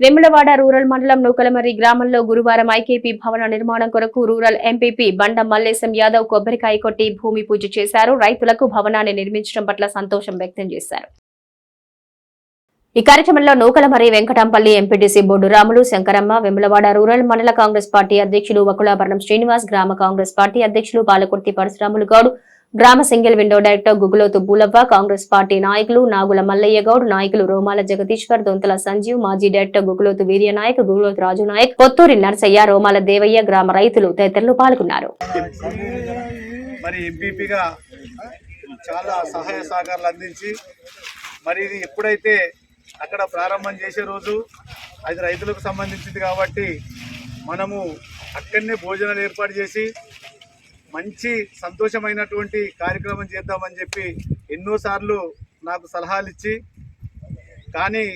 Vemulawada rural మండలం నూకలమర్రి గ్రామంలో గురువారం ఐకేపీ భవన నిర్మాణం కొరకు రూరల్ ఎంపీపీ బండ మల్లేశం యాదవ్ కొబ్బరికాయ కొట్టి భూమి పూజ చేశారు. రైతులకు భవనాన్ని నిర్మించడం పట్ల సంతోషం వ్యక్తం చేశారు. ఈ కార్యక్రమంలో Nukalamarri Venkatampalli MPTC board Ramulu Shankaramma Vemulawada rural మండల కాంగ్రెస్ పార్టీ అధ్యక్షులు వకులాభరణం శ్రీనివాస్ గ్రామ కాంగ్రెస్ పార్టీ అధ్యక్షులు పాలకుర్తి పరశురాములు గౌడ్ గ్రామ single window director Guguloth Boolavva Congress party నాయకులు నాగుల మల్లయ్య గౌడ్ నాయకులు రోమాల జగదీశ్వర్ దొంతల సంజీవ్ మాజీ డైరెక్టర్ గుగులోతు వీర్య నాయక్ గుగులోతు రాజు నాయక్ కొత్తూరి నర్సయ్య రోమాల దేవయ్య గ్రామ రైతులు తదితరులు పాల్గొన్నారు. మరి ఎంపీపీగా చాలా సహాయ సహకారాలు అందించి మరి ఇది ఎప్పుడైతే అక్కడ ప్రారంభం చేసే రోజు అది రైతులకు సంబంధించింది కాబట్టి మనము అక్కడనే భోజనాలు ఏర్పాటు చేసి మంచి సంతోషమైనటువంటి కార్యక్రమం చేద్దామని చెప్పి ఎన్నోసార్లు నాకు సలహాలు ఇచ్చి కానీ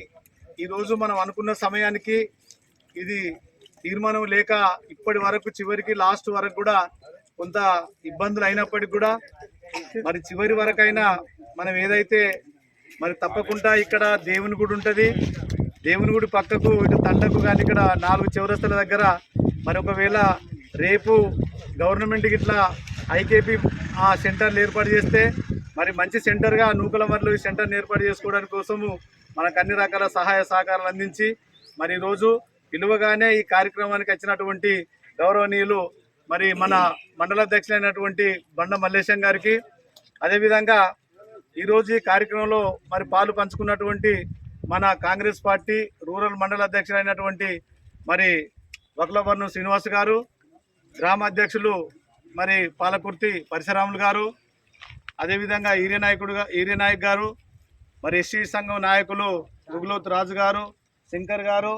ఈరోజు మనం అనుకున్న సమయానికి ఇది తీర్మానం లేక ఇప్పటి వరకు చివరికి లాస్ట్ వరకు కూడా కొంత ఇబ్బందులు అయినప్పటికీ కూడా మరి చివరి వరకైనా మనం ఏదైతే మరి తప్పకుండా ఇక్కడ దేవుని గుడి ఉంటుంది దేవుని గుడి పక్కకు ఇటు తండకు కానీ ఇక్కడ నాలుగు చౌరస్తల దగ్గర మరి ఒకవేళ రేపు గవర్నమెంట్ ఇట్లా ఐకేపీ ఆ సెంటర్లు ఏర్పాటు చేస్తే మరి మంచి సెంటర్గా నూకలమర్లు ఈ సెంటర్ని ఏర్పాటు చేసుకోవడానికి కోసము మనకు అన్ని రకాల సహాయ సహకారాలు అందించి మరి ఈరోజు పిలువగానే ఈ కార్యక్రమానికి వచ్చినటువంటి గౌరవనీయులు మరి మన మండలాధ్యక్షులైనటువంటి బండ మల్లేశం గారికి అదేవిధంగా ఈరోజు ఈ కార్యక్రమంలో మరి పాలు పంచుకున్నటువంటి మన కాంగ్రెస్ పార్టీ రూరల్ మండల అధ్యక్షులైనటువంటి మరి వకలవర్ణం శ్రీనివాస్ గారు గ్రామాధ్యక్షులు మరి పాలకుర్తి పరశురాములు గారు అదేవిధంగా ఈర్య నాయకుడుగా ఈర్య నాయక్ గారు మరి ఎస్సీ సంఘం నాయకులు గుగులోత్ రాజు గారు శంకర్ గారు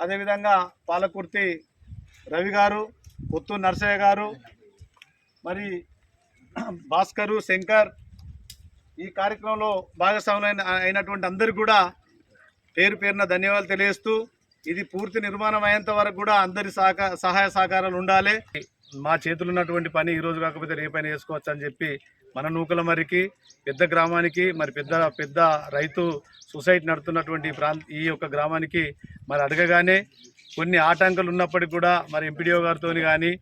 అదేవిధంగా పాలకుర్తి రవి గారు పుత్తూరు నరసయ్య గారు మరి భాస్కరు శంకర్ ఈ కార్యక్రమంలో భాగస్వాములైన అయినటువంటి అందరికీ కూడా పేరు పేరున ధన్యవాదాలు తెలియజేస్తూ ఇది పూర్తి నిర్మాణం అయ్యేంత వరకు కూడా అందరి సహకా సహాయ సహకారాలు ఉండాలి. మా చేతులు ఉన్నటువంటి పని ఈ రోజు కాకపోతే రేపైనా చేసుకోవచ్చు అని చెప్పి మన నూకల మరికి పెద్ద గ్రామానికి మరి పెద్ద పెద్ద రైతు సొసైటీ నడుతున్నటువంటి ప్రాంత ఈ యొక్క గ్రామానికి మరి అడగగానే కొన్ని ఆటంకాలు ఉన్నప్పటికీ కూడా మరి ఎంపీడీఓ గారితో కానీ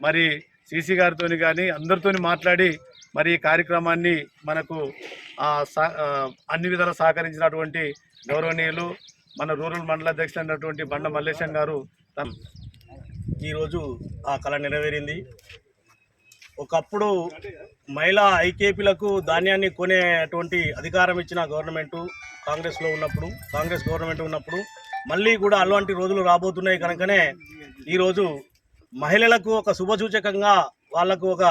మరి సీసీ గారితో కానీ అందరితో మాట్లాడి మరి ఈ కార్యక్రమాన్ని మనకు అన్ని విధాలా సహకరించినటువంటి గౌరవనీయులు మన రూరల్ మండల అధ్యక్షులు అయినటువంటి బండ మల్లేశం గారు ఈరోజు ఆ కళ నెరవేరింది. ఒకప్పుడు మహిళా ఐకేపీలకు ధాన్యాన్ని కొనేటువంటి అధికారం ఇచ్చిన గవర్నమెంటు కాంగ్రెస్లో ఉన్నప్పుడు కాంగ్రెస్ గవర్నమెంట్ ఉన్నప్పుడు మళ్ళీ కూడా అలాంటి రోజులు రాబోతున్నాయి కనుకనే ఈరోజు మహిళలకు ఒక శుభసూచకంగా వాళ్ళకు ఒక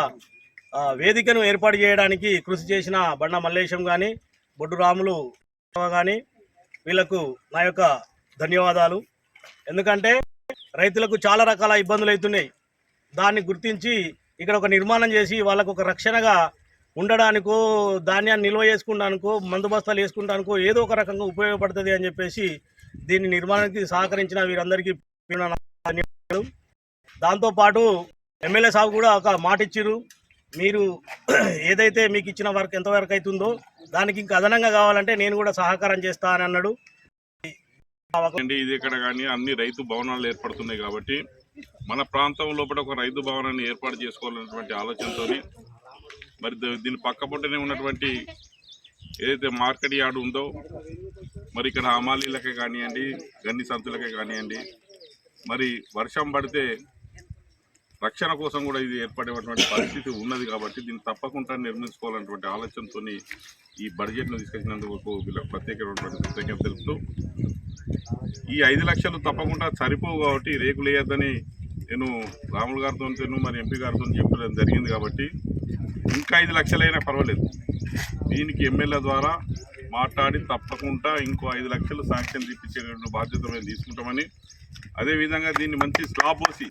వేదికను ఏర్పాటు చేయడానికి కృషి చేసిన బండ మల్లేశం కానీ బొడ్డు రాములు కానీ వీళ్ళకు నా యొక్క ధన్యవాదాలు. ఎందుకంటే రైతులకు చాలా రకాల ఇబ్బందులు అవుతున్నాయి. దాన్ని గుర్తించి ఇక్కడ ఒక నిర్మాణం చేసి వాళ్ళకు ఒక రక్షణగా ఉండడానికో ధాన్యాన్ని నిల్వ చేసుకుంటానికో మందు బస్తాలు వేసుకుంటానికో ఏదో ఒక రకంగా ఉపయోగపడుతుంది అని చెప్పేసి దీన్ని నిర్మాణానికి సహకరించిన వీరందరికీ ధన్యవాదాలు. దాంతోపాటు ఎమ్మెల్యే సాబ్ కూడా ఒక మాట ఇచ్చిరు మీరు ఏదైతే మీకు ఇచ్చిన వర్క్ ఎంతవరకు అవుతుందో దానికి ఇంకా అదనంగా కావాలంటే నేను కూడా సహకారం చేస్తా అని అన్నాడు. ఇది ఇక్కడ కానీ అన్ని రైతు భవనాలు ఏర్పడుతున్నాయి కాబట్టి మన ప్రాంతం లోపల ఒక రైతు భవనాన్ని ఏర్పాటు చేసుకోవాలన్నటువంటి ఆలోచనతో మరి దీని పక్క ఉన్నటువంటి ఏదైతే మార్కెట్ యార్డ్ ఉందో మరి ఇక్కడ హమాలీలకే కానివ్వండి గన్ని సంతులకే కానివ్వండి మరి వర్షం పడితే రక్షణ కోసం కూడా ఇది ఏర్పడేటువంటి పరిస్థితి ఉన్నది కాబట్టి దీన్ని తప్పకుండా నిర్మించుకోవాలన్నటువంటి ఆలోచనతో ఈ బడ్జెట్ను తీసుకొచ్చినందుకు వీళ్ళకి ప్రత్యేకమైనటువంటి కృతజ్ఞత తెలుపుతూ ఈ ఐదు లక్షలు తప్పకుండా సరిపోవు కాబట్టి రేకులేయద్దని నేను రాములు గారితో మరి ఎంపీ గారితో చెప్పడం జరిగింది కాబట్టి ఇంకా ఐదు లక్షలైనా పర్వాలేదు. దీనికి ఎమ్మెల్యే ద్వారా మాట్లాడి తప్పకుండా ఇంకో ఐదు లక్షలు శాంక్షన్ తెప్పించేటువంటి బాధ్యత మేము తీసుకుంటామని అదేవిధంగా దీన్ని మంచి స్లాబ్ పోసి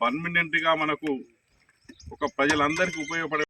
పర్మనెంట్గా మనకు ఒక ప్రజలందరికీ ఉపయోగపడే